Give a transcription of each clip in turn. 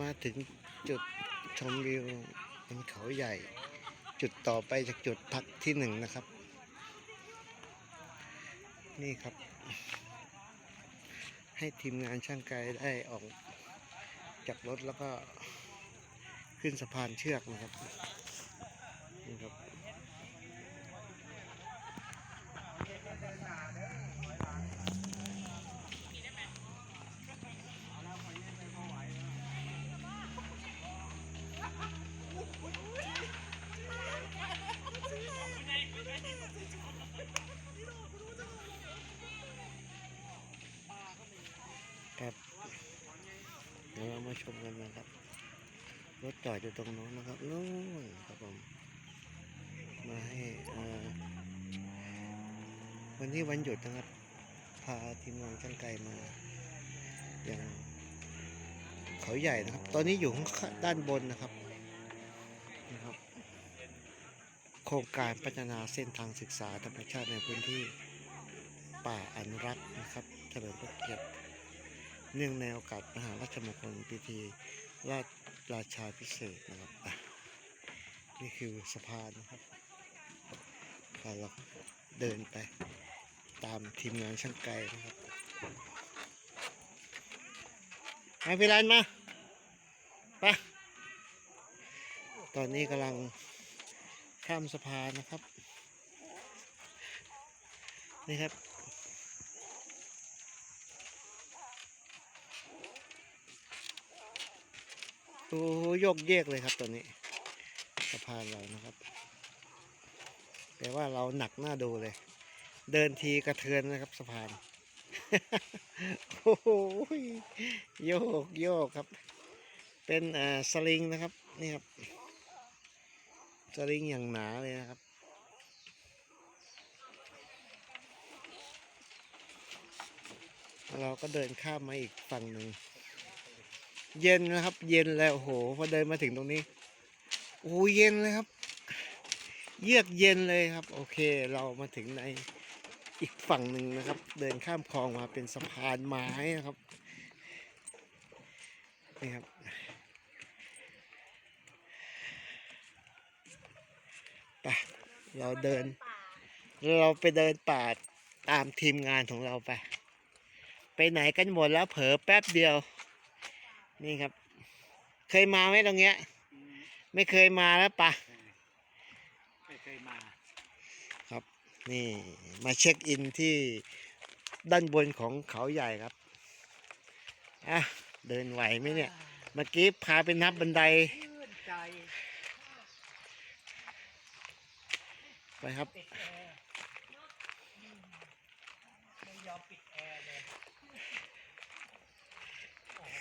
มาถึงจุดชมวิวบนเขาใหญ่ จุดต่อไปจากจุดพักที่หนึ่งนะครับ นี่ครับ ให้ทีมงานช่างไกลได้ออกจากรถแล้วก็ขึ้นสะพานเชือกนะครับนี่ครับเดี๋ยวเรามาชมกันนะครับ รถจอดอยู่ตรงโน้นนะครับนู่นครับผม มาให้วันนี้วันหยุดนะครับ พาทีมงานช่างไกลมาอย่างเขาใหญ่นะครับ ตอนนี้อยู่ข้างด้านบนนะครับนะครับ โครงการพัฒนาเส้นทางศึกษาธรรมชาติในพื้นที่ป่าอนุรักษ์นะครับเฉลิมพระเกียรติเนื่องในโอกาสมหาราชมงคลพิธีราช ราชาพิเศษนะครับนี่คือสะพานนะครับพาเราเดินไปตามทีมงานช่างไกลนะครับมาพี่รันมาไปตอนนี้กำลังข้ามสะพานนะครับ นี่ครับ โอ้โหยกเยกเลยครับตัวนี้สะพานเรานะครับแต่ว่าเราหนักหน้าดูเลย เดินทีกระเทือนนะครับสะพานโอ้โหโยกโยกครับ เป็นอ่าสลิงนะครับนี่ครับสลิงอย่างหนาเลยนะครับเราก็เดินข้ามมาอีกฝั่งหนึ่ง เย็นนะครับ เย็นแล้วโอ้โหพอเดินมาถึงตรงนี้โอ้เย็นเลยครับ เยือกเย็นเลยครับ โอเค เรามาถึงในอีกฝั่งหนึ่งนะครับ เดินข้ามคลองมาเป็นสะพานไม้นะครับนี่ครับไปเราเดิน เราไปเดินป่าตามทีมงานของเราไป ไปไหนกันหมดแล้วเผลอแป๊บเดียว นี่ครับ เคยมาไหมตรงเนี้ย ไม่เคยมาแล้วปะไม่เคยมานี่มาเช็คอินที่ด้านบนของเขาใหญ่ครับอะเดินไหวไหมเนี่ย เมื่อกี้พาไปนับบันไดชื่นใจไปครับ ปิดแอร์ไม่ยอมปิดแอร์เลยโอ้โห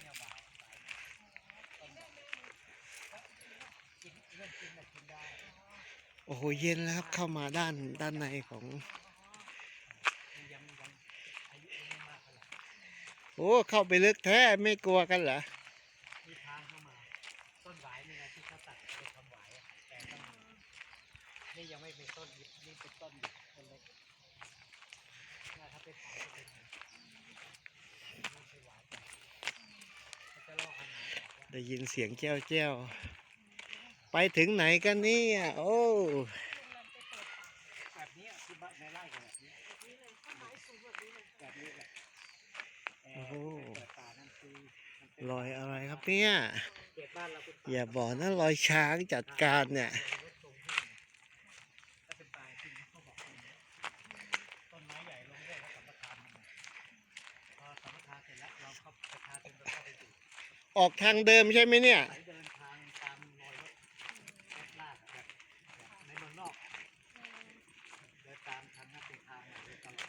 เนี่ยหวานกินเรื่องกินน่ะกินได้ โอ้โหเย็นแล้วครับเข้ามาด้านด้านในของโอ้เข้าไปลึกแท้ไม่กลัวกันเหรอมีทางเข้ามาต้นหวายนี่นะที่เขาตัดเป็นทำหวายแต่ต้องนี่ยังไม่เป็นต้นนี่นี่เป็นต้นต้นเล็กถ้าไปเผาจะเป็นไม่ใช่หวายจะลอกขนาดได้ยินเสียงแจ้วแจ้ว ไปถึงไหนกันเนี่ย โอ้แบบนี้อะที่บ้านในไร่กันแบบนี้แบบนี้แหละแอร์เปิดตานั่นคือมันเป็นรอยอะไรครับเนี่ยอย่าบอกนะรอยช้างจัดการเนี่ยรถส่งให้ถ้างเขาบอกจริงต้นไหม้ใหญ่ยแล้วสัมปทานมันพอสัมปทานเสร็จแล้วเราเข้าประชาชนก็เข้าไปอยู่ ออกทางเดิมใช่ไหมเนี่ย ไหลเดินทางตามรอยรถรถลากแบบแบบในเมืองนอกเดินตามทางนั้นเป็นทางเดินตลอด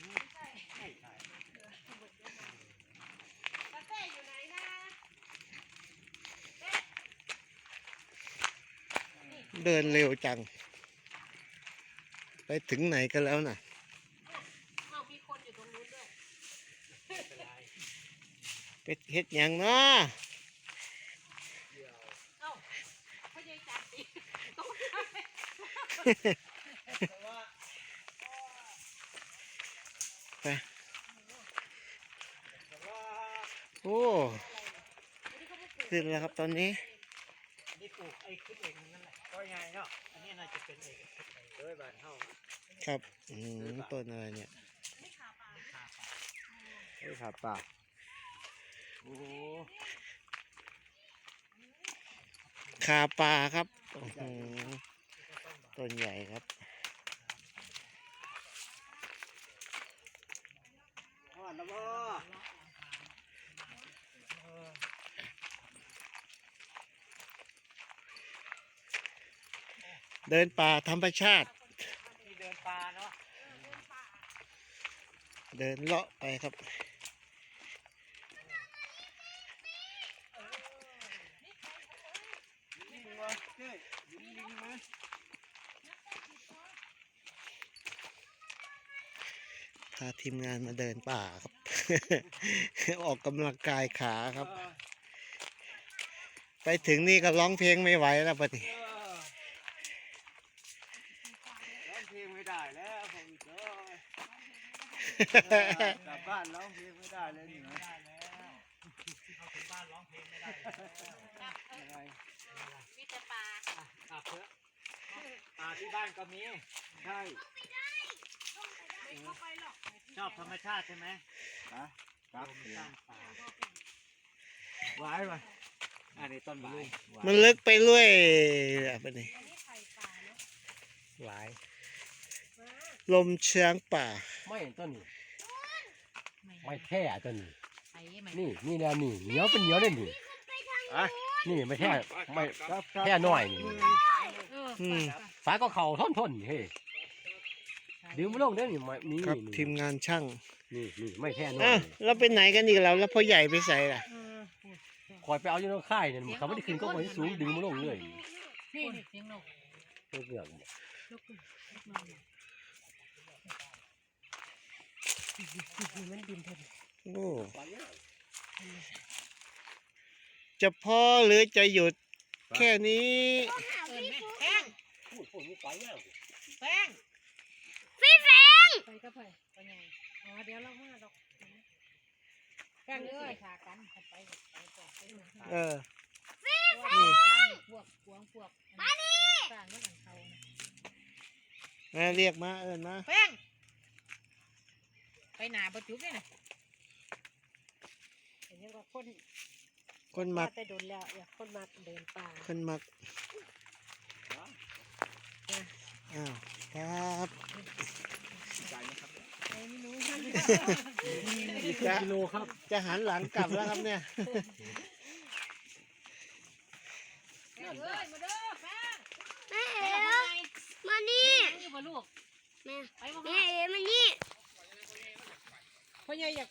อืมใช่ใช่ กาแฟอยู่ไหนนะ เดินเร็วจัง ไปถึงไหนกันแล้วน่ะอ้าวมีคนอยู่ตรงนู้นด้วยไม่เป็นไรไปเฮ็ดหยังเนาะเดี๋ยวเอ้าพ่อใหญ่จัดดิต้องแต่ว่าไปโอ้ขึ้นแล้วครับตอนนี้อันนี้ป ลูกไอ้ขึ้นเองนั่นแหละก็ยังไงเนาะอันนี้น่าจะเป็นเอกขึ้นเองโดยบ้านเฮาครับอืมต้นอะไรเนี่ยเอ้ยขาป่าโอ้คาปลาครับโอ้โหต้นใหญ่ครับฮอดแล้วบ่เออ เดินป่าธรรมชาตินี่เดินป่าเนาะเดินเลาะไปครับนี่วะเจ้ยอยู่นิ่งๆมั้ยพาทีมงานมาเดินป่าครับ ออกกำลังกายขาครับเออไปถึงนี่ก็ร้องเพลงไม่ไหวแล้วปะนี่ เออร้องเพลงไม่ได้ แล้วผมเจ้ยเออกลับบ้านร้องเพลงไม่ได้เลยนี่ไม่ได้แล้วเขาถึงบ้านร้องเพลงไม่ได้ยังไงมีแต่ปลาอะกลับเถอะป่าที่บ้านก็มีใช่ไม่เข้าไปหรอกชอบธรรมชาติใช่ไหมฮะครับสร้างป่าหวายไปอันนี้ต้นหวายหวายมันลึกไปเรื่อยอะปะนี่อันนี้ไข่ปลาเนาะหวาย ลมเชียงป่า ไม่ต้นนี้ไม่แท้ต้นนี้ไข่ไหมนี่นี่แนวนี่เหนียวเป็นเหนียวเลยนี่อะนี่ไม่แท้ไม่ครับครับแค่น้อยนี่เอออืมสายก็เข่าท่อนท่นๆนี่เฮ้ยดึงมาลงเด้อนี่ไม่นี่ครับนี่ทีมงานช่างนี่นี่ไม่แท้น้ออะยเราไปไหนกันอีกแล้วแล้วพ่อใหญ่ไปใส่ล่ะเออคอยไปเอาอยู่ในค่ายเนี่ยเขาไม่ได้ขึ้นก็ไปสูงดึงมาลงเลยนี่นี่เสียงนกเรื่องนก นกมันบินเถอะโอ้จะพอหรือจะหยุดแค่นี้เอินไหมแป้งพูดพูดนี่ไปแล้วแป้งพี่แป้งไปก็ไปไปไงอ๋อเดี๋ยวเรามาดอกแป้งเอ้ยขากันไปไปก่อนไปหนึ่งเออพวกพวงพวกมาดิสร้างเรื่องของเขานะมาเรียกมาเอิญมาแป้ง ไปหนาประจุบเลยนะเห็นยังก็คนคนมักแต่โดนแล้วอย่าคนมาเดินป่าคนมักอ้าวครับไอ้ไม่รู้มันนี่คือกิโลครับ จะหันหลังกลับแล้วครับเนี่ยเอ้ยมาเด้อแป้งแม่ไปเอ๋ทำไมมานี่นี่บ่ลูกแม่ไปบ่แม่เอ๋มานี่ พ่อใหญ่อยาก